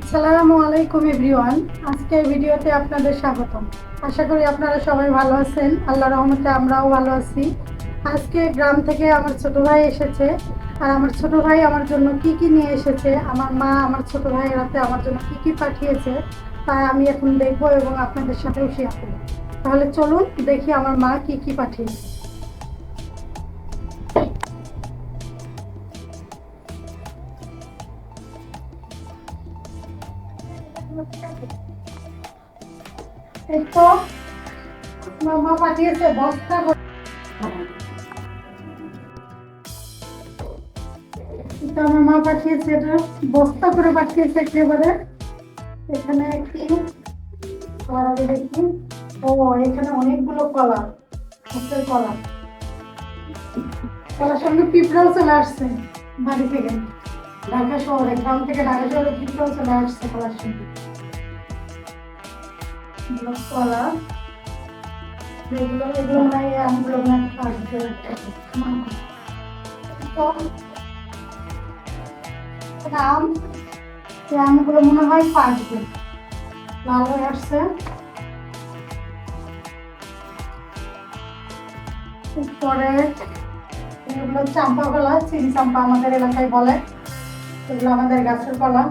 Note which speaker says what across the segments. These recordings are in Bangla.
Speaker 1: আসসালামু আলাইকুম এভরিওয়ান। আজকে এই ভিডিওতে আপনাদের স্বাগতম। আশা করি আপনারা সবাই ভালো আছেন। আল্লাহ রহমতে আমরাও ভালো আছি। আজকে গ্রাম থেকে আমার ছোট ভাই এসেছে। আর আমার ছোট ভাই আমার জন্য কি কি নিয়ে এসেছে, আমার মা, আমার ছোট ভাই রাতে আমার জন্য কি কি পাঠিয়েছে তাই আমি এখন দেখব এবং আপনাদের সাথেও শেয়ার করব। তাহলে চলুন দেখি আমার মা কি কি পাঠিয়েছে। তো আমার মা পাঠিয়েছে, বস্তা আমার মা পাঠিয়েছে, এটা বস্তা করে পাঠিয়েছে একেবারে। এখানে কি আর দেখি। ও, এখানে অনেকগুলো কলা, হাতের কলা। কলার সঙ্গে পিঁপড়াও চলে আসছে বাড়ি থেকে। ঢাকা শহরে, গ্রাম থেকে ঢাকা শহরে পিঁপড়াও চলে আসছে কলার সঙ্গে। আমগুলো মনে হয় পাকবে। লাল হয়ে আসছে। পরে এগুলো চাম্পা কলা, চিনি চাম্পা আমাদের এলাকায় বলে। এগুলো আমাদের গাছের কলা।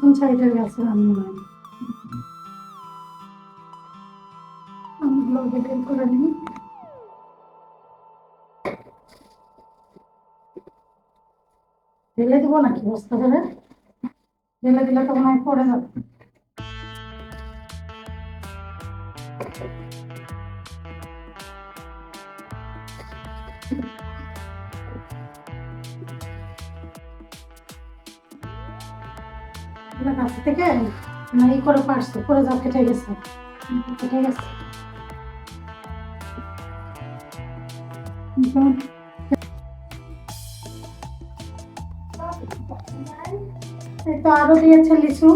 Speaker 1: পেছন সাইডের গাছের আম নয় আমগুলো বের করে নিই। ঢেলে দেবো নাকি বস্তা ফেলে ঢেলে দিলে তখন আমি পড়ে যাবে। গাছ থেকে না, ই করে পারছে পড়ে যাও, কেটে গেছে। কেটে গেছে। তো আরও দিয়েছে লিচু।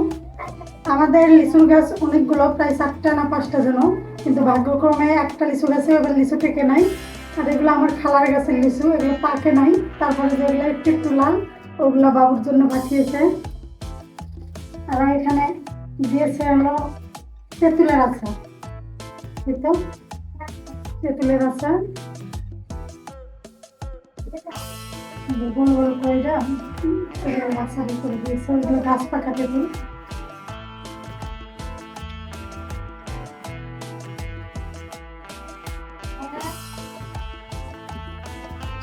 Speaker 1: আমাদের লিচুর গাছ অনেকগুলো, প্রায় চারটা না পাঁচটা যেন। কিন্তু ভাগ্যক্রমে একটা লিচু গাছে, এবার লিচু থেকে নাই। আর এগুলো আমার খালার গাছের লিচু, এগুলো পাকে নাই। তারপরে যেগুলো একটু একটু লাল, ওগুলো বাবুর জন্য পাঠিয়েছে। আর এখানে দিয়েছে হলো তেঁতুলের আচার। এই তো, তেঁতুলের আচার। গোল গোল আচার করে দিয়েছে। ওইগুলো গাছ পাকা তেঁতুল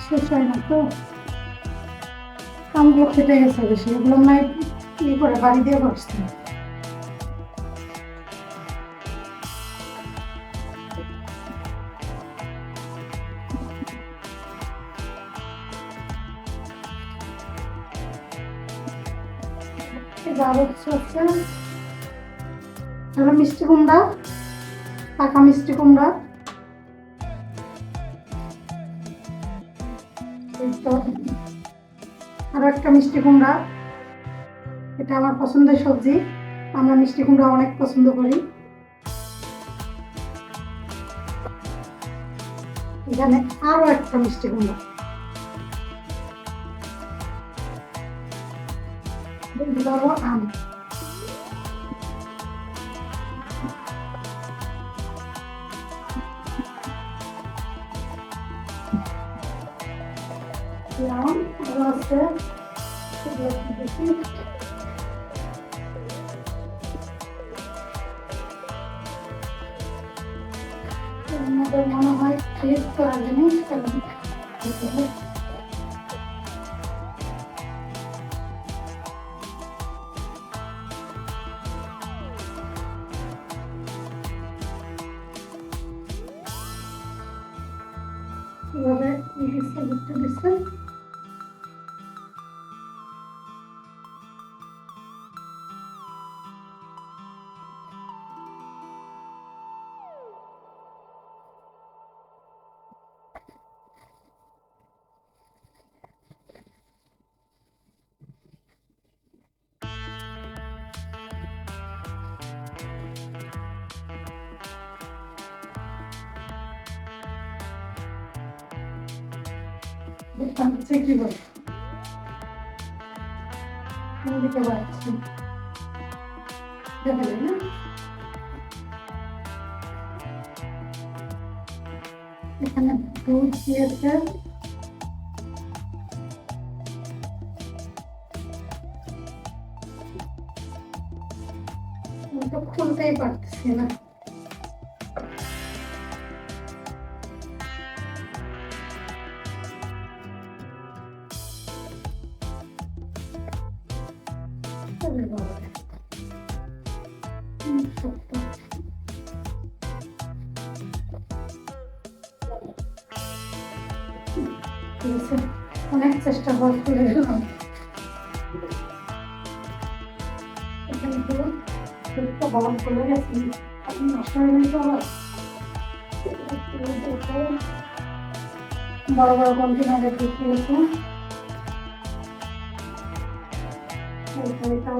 Speaker 1: শেষ হয় না তো। আমগুলো খেতে গেছে বেশি। এগুলো নয় ই করে বাড়ি দিয়ে আরও হলো মিষ্টি কুমড়া, পাকা মিষ্টি কুমড়া। আরও একটা মিষ্টি কুমড়া। এটা আমার পছন্দের সবজি। আমরা মিষ্টি কুমড়া অনেক পছন্দ করি। এখানে আরও একটা মিষ্টি কুমড়া। আম। Yeah, একটু দেখি এর মধ্যে মনে হয় ফ্রিজ করা জিনিস কারণ কি বলে দিকে বাড়ছে দেখা যায় না এখানে দুধ দিয়েছে খুলতেই পারতেছি না ঠিক অনেক চেষ্টা করে খুলে পুরো গরম করে গেছি। আপনি নষ্ট হয়ে বড় বড় কন্টেনারে ঢুকিয়ে গেছে এটাও.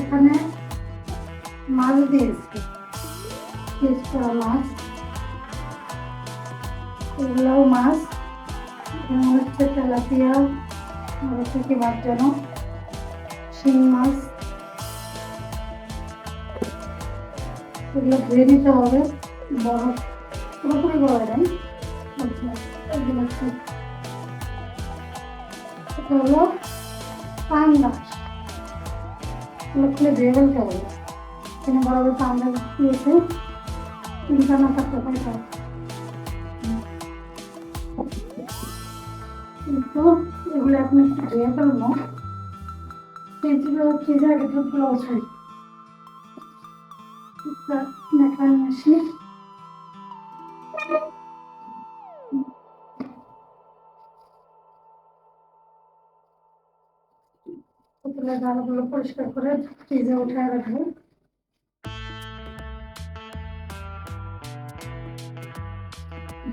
Speaker 1: এখানে মাছ দিয়েছে পিস করা মাছ এগুলোও মাছ, এবং হচ্ছে তেলাপিয়া আর হচ্ছে কি মাছ যেন, শিং মাছ। এগুলো ধুয়ে নিতে হবে, বড়, পুরোপুরি বড় আচ্ছা এগুলো হলো পাঙ্গাস খুলে ধুয়ে ফেলতে হবে বড় বড় পাঙ্গাস দিয়েছে তিনটা না চারটা পাইতে কিন্তু এগুলো এখন একটু ধুয়ে ফেলব। ফ্রিজগুলো ফ্রিজে আগে দুধগুলো ওঠাই দেখায় আসি পুতুলের দানাগুলো পরিষ্কার করে ফ্রিজে উঠে রাখব।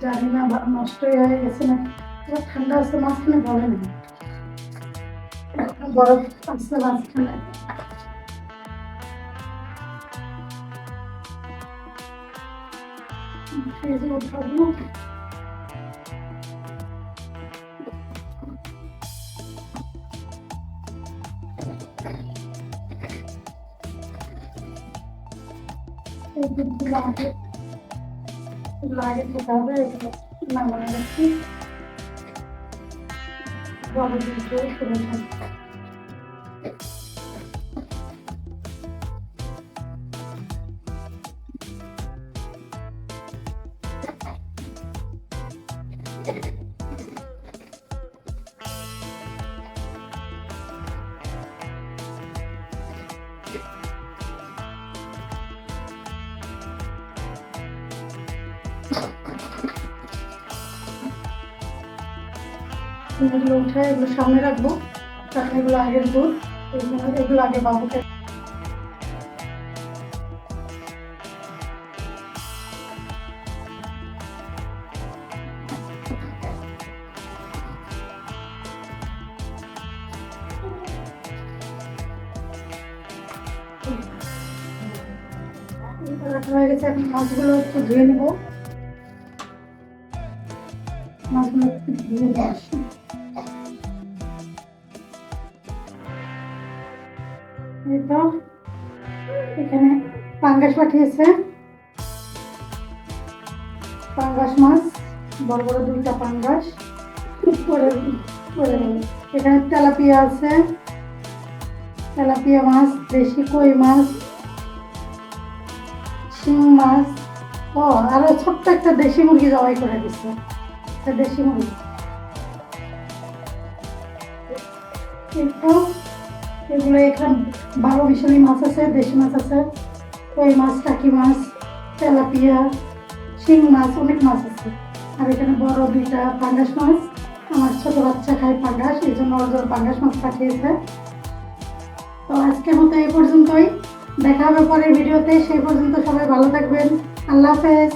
Speaker 1: জানি না নষ্ট হয়ে গেছে না। ঠান্ডা আছে, মাঝখানে বলে না বরফ আছে মাঝখানে। ফ্রিজে উঠাবো। এই দুধগুলো আগে এগুলো আগে এগুলো উঠে, এগুলো সামনে রাখব। তারপর এগুলো আগের দুধ এগুলো আগে পাবো মাছগুলো একটু ধুয়ে নেব। মাছগুলো একটু ধুয়ে নিয়ে আসি এখানে পাঙ্গাস পাঠিয়েছে। পাঙ্গাস মাছ, বড় বড় দুইটা পাঙ্গাস। এখানে তেলাপিয়া আছে। তেলাপিয়া মাছ, দেশি কই মাছ, শিং মাছ। ও, আরও ছোট্ট একটা দেশি মুরগি জবাই করে দিচ্ছে একটা দেশি মুরগি। তো এগুলো এখানে বারো মিশালি মাছ আছে, দেশি মাছ আছে। কই মাছ, টাকি মাছ, তেলাপিয়া, শিং মাছ, অনেক মাছ আছে। আর এখানে বড় দুইটা পাঙ্গাস মাছ। আমার ছোট বাচ্চা খায় পাঙ্গাস, এই জন্য ওর পাঙ্গাস মাছ পাঠিয়েছে। তো আজকের মতো এই পর্যন্তই। দেখা হবে পরের ভিডিওতে। সেই পর্যন্ত সবাই ভালো থাকবেন। আল্লাহ হাফেজ।